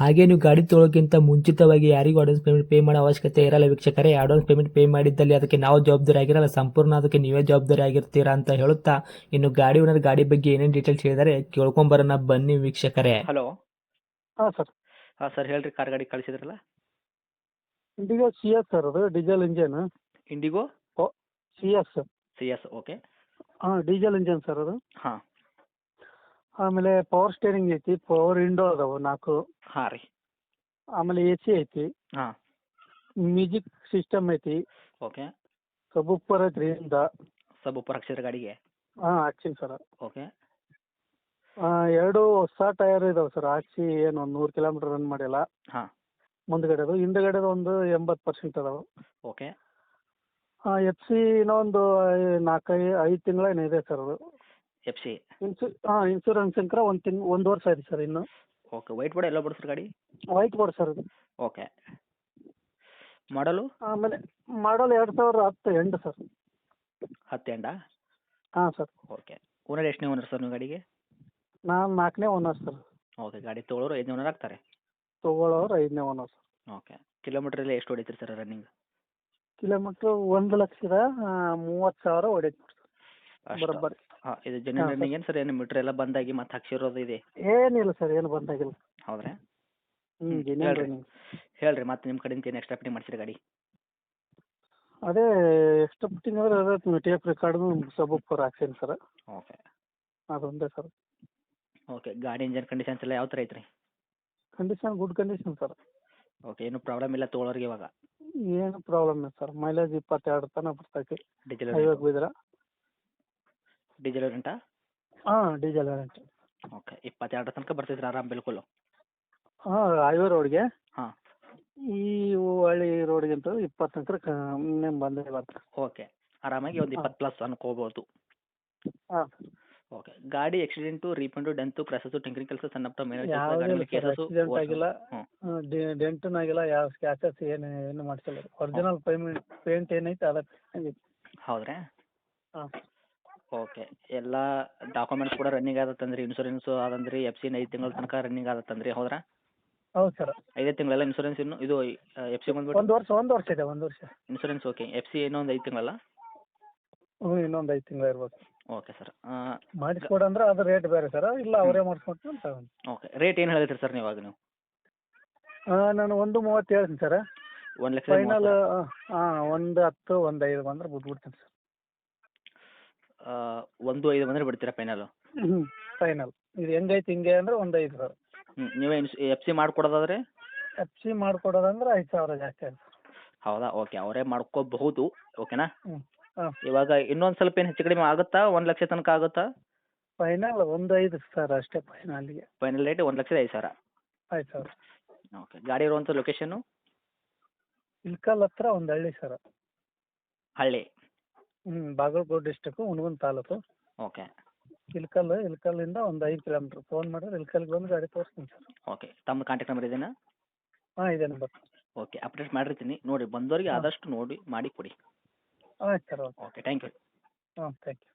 ಹಾಗೆ ನೀವು ಗಾಡಿ ತೊಳೋಕ್ಕಿಂತ ಮುಂಚಿತವಾಗಿ ಯಾರಿಗೂ ಅಡ್ವಾನ್ಸ್ ಪೇಮೆಂಟ್ ಪೇ ಮಾಡೋ ಅವಶ್ಯಕತೆ ಇರಲ್ಲ ವೀಕ್ಷಕರೇ. ಅಡ್ವಾನ್ಸ್ ಪೇಮೆಂಟ್ ಪೇ ಮಾಡಿದ್ದಲ್ಲಿ ಅದಕ್ಕೆ ನಾವು ಜವಾಬ್ದಾರಿ ಆಗಿರಲ್ಲ. ಸಂಪೂರ್ಣ ಅದಕ್ಕೆ ನೀವೇ ಜವಾಬ್ದಾರಿ ಆಗಿರ್ತೀರಾ ಅಂತ ಹೇಳುತ್ತಾ ಇನ್ನು ಗಾಡಿ ಓನರ್ ಗಾಡಿ ಬಗ್ಗೆ ಏನೇನು ಡೀಟೇಲ್ಸ್ ಹೇಳಿದರೆ ಕೇಳ್ಕೊಂಬರೋಣ ಬನ್ನಿ ವೀಕ್ಷಕರೇ. ಹಲೋ ಹಾಂ ಸರ್. ಹಾಂ ಸರ್ ಹೇಳ್ರಿ ಕಾರ್ ಗಾಡಿ ಕಳಿಸಿದ್ರಲ್ಲ? ಇಂಡಿಗೋ ಸಿ ಎಸ್ ಸರ್ ಅದು diesel engine Indigo C S C S okay ಹಾಂ ಡೀಸೆಲ್ ಇಂಜನ್ ಸರ್ ಅದು. ಹಾಂ. ಆಮೇಲೆ ಪವರ್ ಸ್ಟೇರಿಂಗ್ ಐತಿ ಪವರ್ ವಿಂಡೋ ಅದಾವು ನಾಲ್ಕು. ಹಾಂ ರೀ. ಆಮೇಲೆ ಎ ಸಿ ಐತಿ. ಹಾಂ. ಮ್ಯೂಸಿಕ್ ಸಿಸ್ಟಮ್ ಐತಿ. ಓಕೆ ಸಬೂಪರ್ ಐತ್ರಿ ಇಂದ ಸಬ್ ಉಪ್ಪರ್ ಹಾಕ್ಸಿದ್ರೆ ಗಾಡಿಗೆ? ಹಾಂ ಹಾಕ್ಸಿನಿ ಸರ್. ಓಕೆ ಎರಡು ಹೊಸ ಟೈರ್ ಇದಾವೆ ಸರ್ ಹಾಕ್ಸಿ ಏನು ಒಂದು ನೂರು ಕಿಲೋಮೀಟ್ರ್ ರನ್ ಮಾಡಿಲ್ಲ ಹಾಂ. ಮುಂದ್ಗಡೆದು ಹಿಂದ್ಗಡೆದು ಒಂದು ಎಂಬತ್ತು ಪರ್ಸೆಂಟ್ ಅದಾವೆ. ಓಕೆ ಹಾಂ ಎಫ್ ಸಿ ಇನ್ನೊಂದು ನಾಲ್ಕೈದು ಐದು ತಿಂಗಳ ಇದೆ ಸರ್ ಅದು. ಎಫ್ ಸಿ ಇನ್ಸು ಹಾಂ ಇನ್ಸೂರೆನ್ಸ್ ಅಂಕರ ಒಂದು ತಿಂಗ್ ಒಂದು ವರ್ಷ ಆಯ್ತು ಸರ್ ಇನ್ನು. ಓಕೆ ವೈಟ್ ಬೋರ್ಡ್ ಎಲ್ಲ ಬಿಡಿಸ್ರಿ ಗಾಡಿ? ವೈಟ್ ಬೋರ್ಡ್ ಸರ್ ಅದು. ಓಕೆ ಮಾಡಲು? ಆಮೇಲೆ ಮಾಡಲ್ ಎರಡು ಸಾವಿರ ಹತ್ತು ಎಂಟು ಸರ್. ಹತ್ತು ಎಂಡ ಹಾಂ ಸರ್. ಓಕೆ ಓನರ್ ಎಷ್ಟನೇ ಓನರ್ ಸರ್ ನೀವು ಗಾಡಿಗೆ? ನಾನು ನಾಲ್ಕನೇ ಓನರ್ ಸರ್. ಓಕೆ ಗಾಡಿ ತೊಗೊಳೋರು ಐದನೇ ಓನರ್ ಆಗ್ತಾರೆ? ತೊಗೊಳೋರು ಐದನೇ ಓನರ್ ಸರ್. ಓಕೆ ಕಿಲೋಮೀಟರ್ ಎಲ್ಲ ಎಷ್ಟು ಹೊಡಿತೀರಿ ಸರ್ ರನ್ನಿಂಗ್ ಕಿಲೋಮೀಟ್ರ್ ಒಂದು ಲಕ್ಷದ ಮೂವತ್ತು ಸಾವಿರ ಅಷ್ಟು ಬರೋಬ್ಬರಿ ಹಾಂ ಇದು ಹಾಂ, ಸರ್. ಏನು ಸರ್ ಏನು ಮೀಟ್ರ್ ಎಲ್ಲ ಬಂದಾಗಿ ಮತ್ತೆ ಹಾಕ್ಸಿರೋದು ಇದೆ? ಏನಿಲ್ಲ ಸರ್ ಏನು ಬಂದಾಗಿಲ್ಲ. ಹೌದ್ರಾ? ಹ್ಞೂ ಹ್ಮ್, ಜಿನಿಯನ್ ಹೇಳ್ರಿ. ರನ್ನಿಂಗ್ ಹೇಳ್ರಿ ಮತ್ತೆ ನಿಮ್ಮ ಕಡೆಯಿಂದ ಏನು ಎಕ್ಸ್ಟ್ರಾ ಫಿಟ್ಟಿಂಗ್ ಮಾಡ್ಸಿರಿ ಗಾಡಿ? ಅದೇ ಎಕ್ಸ್ಟ್ರಾ ಫಿಟ್ಟಿಂಗ್ ಅಂದ್ರೆ ಅದೇ ಟೇಪ್ ರೆಕಾರ್ಡು ಸಬೂಪರ್ ಹಾಕ್ಸೀನಿ ಸರ್. ಓಕೆ. ಅದೊಂದೇ ಸರ್. ಓಕೆ ಗಾಡಿ ಇಂಜನ್ ಕಂಡೀಷನ್ಸ್ ಎಲ್ಲ ಯಾವ ತರ ಐತ್ರಿ? Condition good condition sir. Okay ಏನು ಪ್ರಾಬ್ಲಮ್ ಇಲ್ಲ ತೊಗೊಳೋರಿಗೆ ಇವಾಗ? ಏನು ಪ್ರಾಬ್ಲಮ್ ಇಲ್ಲ ಸರ್. ಮೈಲೇಜ್ ಇಪ್ಪತ್ತೆರಡು ತನಕ ಬರ್ತೈತಿ. ಡೀಸೆಲ್ ಹೈವೇಗೆ ಬಿದ್ರೆ ಡೀಸೆಲ್ ರೆಂಟಾ ಹಾಂ ಡೀಸೆಲ್ ವೇರಿಯಂಟ್ ಓಕೆ ಇಪ್ಪತ್ತೆರಡರ ತನಕ ಬರ್ತಿದ್ರೆ ಆರಾಮ್ ಬಿಲ್ಕುಲ್? ಹಾಂ ಹೈವೇ ರೋಡ್ಗೆ ಹಾ. ಈ ಹಳ್ಳಿ ರೋಡ್ಗಿಂತ ಇಪ್ಪತ್ತು ತನಕ ಕಮ್ಮಿ ಬಂದೇ ಬರ್ತದೆ ಓಕೆ ಆರಾಮಾಗಿ ಒಂದು. ಇಪ್ಪತ್ತು ಪ್ಲಸ್ ಅನ್ಕೋಬೋದು ಹಾಂ. ಓಕೆ ಗಾಡಿ ಆಕ್ಸಿಡೆಂಟು ರೀಫಂಡು ಡೆಂತು ಕ್ರಸಸ್ಸು ಟಿಂಕರಿಂಗ್ ಕೆಲಸ ಸಣ್ಣ ಪುಟ್ಟ ಮೇಲೆ ಕೇಸಸ್ಸು ಆಕ್ಸಿಡೆಂಟ್ ಆಗಿಲ್ಲ. ಡೆಂಟನ್ ಆಗಿಲ್ಲ ಯಾವ ಸ್ಕ್ಯಾಚಸ್ ಏನು ಏನು ಮಾಡಿಸಿಲ್ಲ. ಒರಿಜಿನಲ್ ಪೇಮೆಂಟ್ ಪೇಂಟ್ ಏನೈತೆ ಅದಕ್ಕೆ. ಹೌದ್ರಾ? ಹಾಂ. ಓಕೆ. ಎಲ್ಲ ಡಾಕ್ಯುಮೆಂಟ್ಸ್ ಕೂಡ ರನ್ನಿಂಗ್ ಆಗತ್ತಂದ್ರಿ? ಇನ್ಶೂರೆನ್ಸ್ ಆದಂದ್ರಿ ಎಫ್ ಸಿನ ಐದು ತಿಂಗಳ ತನಕ ರನ್ನಿಂಗ್ ಆಗತ್ತಂದ್ರಿ? ಹೌದ್ರಾ? ಹೌದು ಸರ್ ಐದೇ ತಿಂಗಳೆಲ್ಲ ಇನ್ಶೂರೆನ್ಸ್ ಇನ್ನು? ಇದು ಎಫ್ ಸಿ ಬಂದ್ಬಿಟ್ಟು? ಒಂದು ವರ್ಷ ಒಂದು ವರ್ಷ ಇದೆ ಒಂದು ವರ್ಷ. ಇನ್ಶೂರೆನ್ಸ್ ಓಕೆ ಎಫ್ ಸಿ ಏನೋ ಒಂದು ಐದು ತಿಂಗಳಲ್ಲ? ಹ್ಞೂ ಇನ್ನೊಂದು ಐದು ತಿಂಗಳು ಇರ್ಬೋದು. ಓಕೆ ಸರ್ ಮಾಡಿಸ್ಕೊಡು ಅಂದ್ರೆ ಅದು ರೇಟ್ ಬೇರೆ ಸರ್ ಇಲ್ಲ ಅವರೇ ಮಾಡಿಸ್ಕೊಟ್ಟು ಅಂತ ಓಕೆ ರೇಟ್ ಏನು ಹೇಳಿದ್ರಿ ಸರ್ ನೀವು ಇವಾಗ ನೀವು? ನಾನು ಒಂದು ಮೂವತ್ತು ಹೇಳ್ತೀನಿ ಸರ್ ಒಂದು ಲಕ್ಷ ಫೈನಲ್ ಹಾಂ ಒಂದು ಹತ್ತು ಒಂದು ಐದು ಬಂದ್ರೆ ಬಿಟ್ಬಿಡ್ತೀನಿ ಸರ್ ಒಂದು ಐದು ಬಂದ್ರೆ ಬಿಡ್ತೀರಾ ಫೈನಲ್ ಹ್ಞೂ ಫೈನಲ್ ಇದು ಹೆಂಗೈತೆ ಹಿಂಗೆ ಅಂದ್ರೆ ಒಂದು ಐದು ಸಾವಿರ. ಹ್ಞೂ ನೀವೇ ಇನ್ಸ್ ಎಫ್ ಸಿ ಮಾಡ್ಕೊಡೋದಾದ್ರೆ? ಎಫ್ ಸಿ ಮಾಡ್ಕೊಡೋದಂದ್ರೆ ಐದು ಸಾವಿರ ಜಾಸ್ತಿ ಆಗುತ್ತೆ ಹೌದಾ? ಓಕೆ ಅವರೇ ಮಾಡ್ಕೋಬಹುದು. ಓಕೆನಾ? ಹ್ಞೂ ಹಾಂ. ಇವಾಗ ಇನ್ನೊಂದ್ ಸ್ವಲ್ಪ ಏನ್ ಹೆಚ್ಚು ಕಡಿಮೆ ಆಗುತ್ತಾ? ಒಂದ್ ಲಕ್ಷ ತನಕ ಆಗುತ್ತಾ? ಫೈನಲ್ ಒಂದು ಐದು ಸಾವಿರ ಅಷ್ಟೇ ಫೈನಲ್ ಫೈನಲ್ ರೇಟ್ ಒಂದ್ ಲಕ್ಷದ ಐದು ಸಾವಿರ. ಐದು ಸಾವಿರ. ಓಕೆ ಗಾಡಿ ಇರುವಂಥ ಲೊಕೇಶನ್ ಇಲ್ಕಲ್ ಹತ್ರ ಒಂದು ಹಳ್ಳಿ ಸರ್. ಹಳ್ಳಿ. ಹ್ಞೂ ಬಾಗಲಕೋಟೆ ಡಿಸ್ಟಿಕ್ಕು ಹುಣಗುನ್ ತಾಲೂಕು. ಓಕೆ. ಇಲ್ಕಲ್ ಇಲ್ಕಲ್ಲಿಂದ ಒಂದು ಐದು ಕಿಲೋಮೀಟ್ರ್ ಫೋನ್ ಮಾಡಿದ್ರೆ ಇಲ್ಕಲ್ಗೆ ಬಂದು ಗಾಡಿ ತೋರಿಸ್ತೀನಿ ಸರ್. ಓಕೆ. ತಮ್ಮ ಕಾಂಟ್ಯಾಕ್ಟ್ ನಂಬರ್ ಇದೇನಾ? ಹಾಂ ಇದೆ ನಂಬರ್ ಓಕೆ ಅಪ್ಡೇಟ್ ಮಾಡಿರ್ತೀನಿ. ನೋಡಿ ಬಂದವರಿಗೆ ಆದಷ್ಟು ನೋಡಿ ಮಾಡಿ ಕೊಡಿ. ಆಯ್ತು sir okay. Okay thank you ಹಾಂ ಥ್ಯಾಂಕ್ ಯು